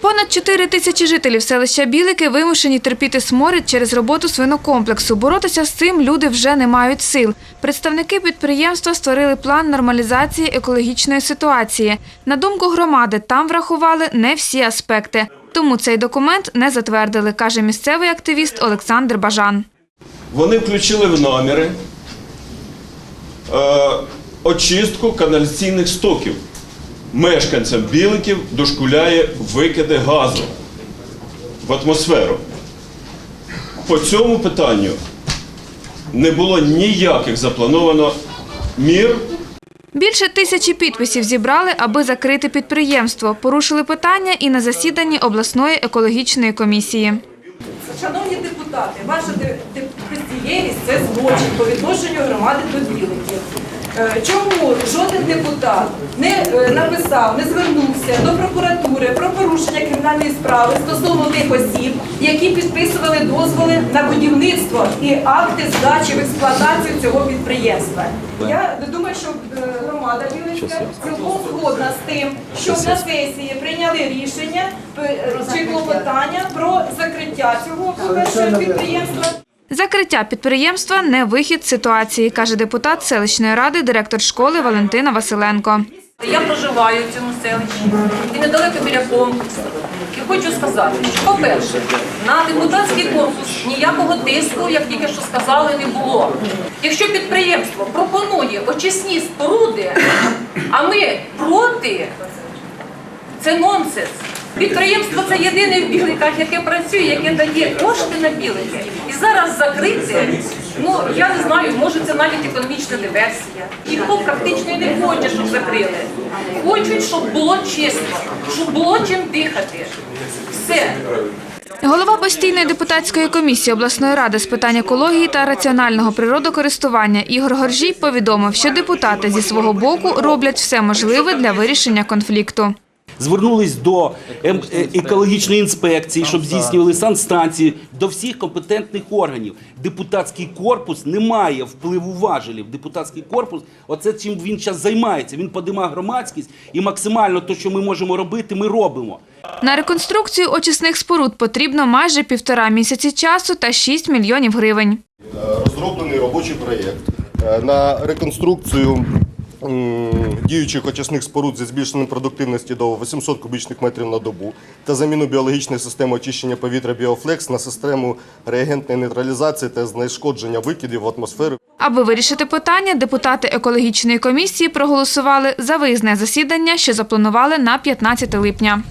Понад 4 тисячі жителів селища Білики вимушені терпіти сморід через роботу свинокомплексу. Боротися з цим люди вже не мають сил. Представники підприємства створили план нормалізації екологічної ситуації. На думку громади, там врахували не всі аспекти. Тому цей документ не затвердили, каже місцевий активіст Олександр Бажан. Вони включили в номери е, очистку каналізаційних стоків. Мешканцям Біликів дошкуляє викиди газу в атмосферу. По цьому питанню не було ніяких заплановано мір Більше тисячі підписів зібрали, аби закрити підприємство. Порушили питання і на засіданні обласної екологічної комісії. Шановні депутати, ваша де- це злочин по відношенню громади до біликів. Е, Чому жоден депутат не е, написав, не звернувся до прокуратури про порушення кримінальної справи стосовно тих осіб, які підписували дозволи на будівництво і акти здачі в експлуатацію цього підприємства? Я думаю, що е, громада Білицька цілком згодна з тим, щоб на сесії прийняли рішення чи клопотання про закриття цього підприємства. Закриття підприємства не вихід ситуації, каже депутат селищної ради, директор школи Валентина Василенко. Я проживаю в цьому селищі і недалеко біля комплексу. І хочу сказати, що, по-перше, на депутатський корпус ніякого тиску, як тільки що сказали, не було. Якщо підприємство пропонує очисні споруди, а ми проти, це нонсенс. Підприємство це єдине в біликах, яке працює, яке дає кошти на білики. І зараз закрити, ну я не знаю, може це навіть економічна диверсія. Ніхто практично не хоче, щоб закрили. Хочуть, щоб було чисто, щоб було чим дихати. Все. Голова постійної депутатської комісії обласної ради з питань екології та раціонального природокористування Ігор Горжій повідомив, що депутати зі свого боку роблять все можливе для вирішення конфлікту. Звернулись до ем- е, екологічної інспекції, щоб здійснювали санстанції, до всіх компетентних органів. Депутатський корпус не має впливу важелів. Депутатський корпус, оце чим він зараз займається. Він подима громадськість і максимально те, що ми можемо робити, ми робимо. На реконструкцію очисних споруд потрібно майже півтора місяці часу та 6 мільйонів гривень. розроблений робочий проєкт е, на реконструкцію діючих очисних споруд зі збільшенням продуктивності до 800 кубічних метрів на добу та заміну біологічної системи очищення повітря Біофлекс на систему реагентної нейтралізації та знешкодження викидів в атмосферу. Аби вирішити питання, депутати екологічної комісії проголосували за виїзне засідання, що запланували на 15 липня.